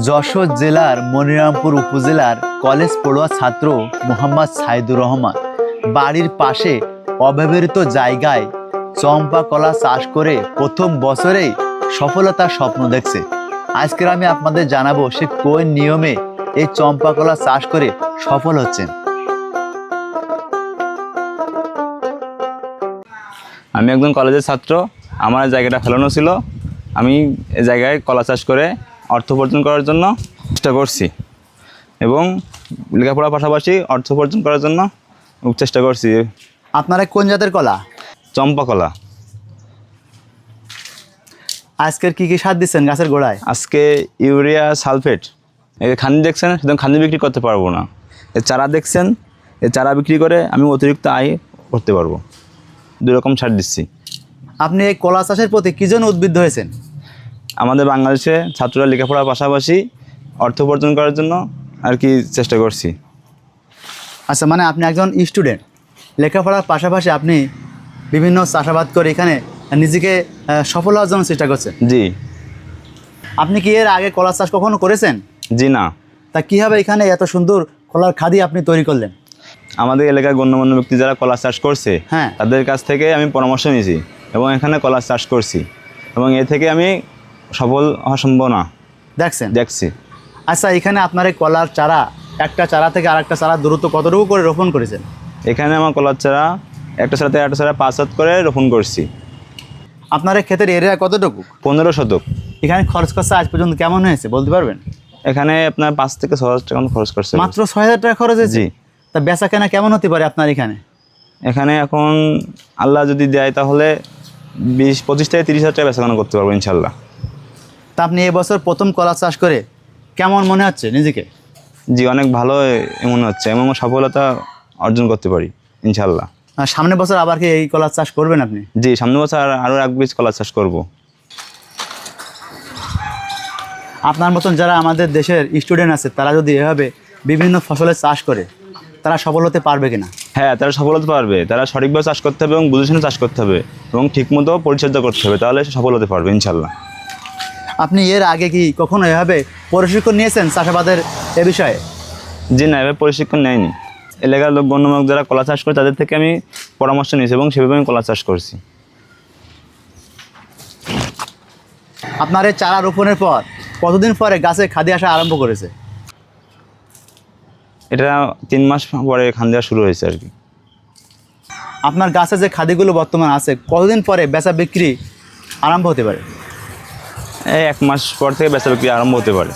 যশোর জেলার মনিরামপুর উপজেলার কলেজ পড়ুয়া ছাত্র মোহাম্মদ সাইদুর রহমান। বাড়ির পাশে অব্যবহৃত জায়গায় চম্পা কলা চাষ করে প্রথম বছরেই সফলতার স্বপ্ন দেখছে। আজকের আমি আপনাদের জানাব সে কোন নিয়মে এই চম্পা কলা চাষ করে সফল হচ্ছেন। আমি একজন কলেজের ছাত্র, আমার জায়গাটা ফেলানো ছিল। আমি জায়গায় কলা চাষ করে অর্থ উপার্জন করার জন্য চেষ্টা করছি। এবং লেখাপড়ার পাশাপাশি অর্থ উপার্জন করার জন্য চেষ্টা করছি। আপনারা কোন জাতের কলা? চম্পা কলা। আজকের কি কি সার দিচ্ছেন গাছের গোড়ায়? আজকে ইউরিয়া সালফেট। এই খান্দি দেখছেন সেরকম খান্দি বিক্রি করতে পারব না। এর চারা দেখছেন এই চারা বিক্রি করে আমি অতিরিক্ত আয় করতে পারব। দুই রকম সার দিচ্ছি। আপনি এই কলা চাষের প্রতি কী জন্য উদ্বুদ্ধ হয়েছেন? আমাদের বাংলাদেশে ছাত্ররা লেখাপড়ার পাশাপাশি অর্থ উপার্জন করার জন্য আর কি চেষ্টা করছি। আচ্ছা মানে আপনি একজন স্টুডেন্ট লেখাপড়ার পাশাপাশি আপনি বিভিন্ন চাষাবাদ করে এখানে নিজেকে সফল হওয়ার জন্য চেষ্টা করছেন? জি। আপনি কি এর আগে কলা চাষ কখনো করেছেন? জি না। তা কীভাবে এখানে এত সুন্দর কলার খাদি আপনি তৈরি করলেন? আমাদের এলাকার গণ্যমান্য ব্যক্তি যারা কলা চাষ করছে হ্যাঁ। তাদের কাছ থেকে আমি পরামর্শ নিয়েছি এবং এখানে কলা চাষ করছি এবং এ থেকে আমি সফল হওয়া সম্ভব না দেখছেন? দেখছি। আচ্ছা এখানে আপনার এই কলার চারা একটা চারা থেকে আরেকটা চারা দূরত্ব কতটুকু করে রোপণ করেছেন? এখানে আমার কলার চারা একটা সাথে একটা চারা পাঁচ হাত করে রোপণ করছি। আপনার এই ক্ষেতের এরিয়া কতটুকু? পনেরো শতক। এখানে খরচ খরচা আজ পর্যন্ত কেমন হয়েছে বলতে পারবেন? এখানে আপনার পাঁচ থেকে ছ হাজার টাকা খরচ করছে। মাত্র ছয় হাজার টাকা খরচ হয়েছে? তা বেচা কেনা কেমন হতে পারে আপনার এখানে? এখানে এখন আল্লাহ যদি দেয় তাহলে বিশ পঁচিশ থেকে তিরিশ হাজার টাকা বেচাকেনা করতে পারব ইনশাল্লাহ। তা আপনি এবছর প্রথম কলা চাষ করে কেমন মনে হচ্ছে নিজেকে? জি অনেক ভালো মনে হচ্ছে। এবং সফলতা অর্জন করতে পারি ইনশাল্লাহ আর সামনের বছর আবার কি এই কলার চাষ করবেন আপনি? জি সামনের বছর আর- আরও এক বীজ কলা চাষ করব। আপনার মতন যারা আমাদের দেশের স্টুডেন্ট আছে তারা যদি এভাবে বিভিন্ন ফসলের চাষ করে তারা সফল হতে পারবে কিনা? হ্যাঁ তারা সফল হতে পারবে। তারা সঠিকভাবে চাষ করতে হবে এবং বুঝে শুনে চাষ করতে হবে এবং ঠিকমতো পরিচর্যা করতে হবে তাহলে সে সফল হতে পারবে ইনশাল্লাহ আপনি এর আগে কি কখনো এভাবে প্রশিক্ষণ নিয়েছেন চাষাবাদের এ বিষয়ে? জি না এভাবে প্রশিক্ষণ নেয়নি এলাকার লোক গণ্যমান্য যারা কলা চাষ করে তাদের থেকে আমি পরামর্শ নিয়েছি এবং সেভাবে আমি কলা চাষ করছি। আপনার এই চারা রোপণের পর কতদিন পরে গাছে খাদি আসা আরম্ভ করেছে? এটা তিন মাস পরে খান দেওয়া শুরু হয়েছে আর কি। আপনার গাছে যে খাদিগুলো বর্তমান আছে কতদিন পরে বেচা বিক্রি আরম্ভ হতে পারে? এক মাস পর থেকে বেচা বিক্রি আরম্ভ হতে পারে।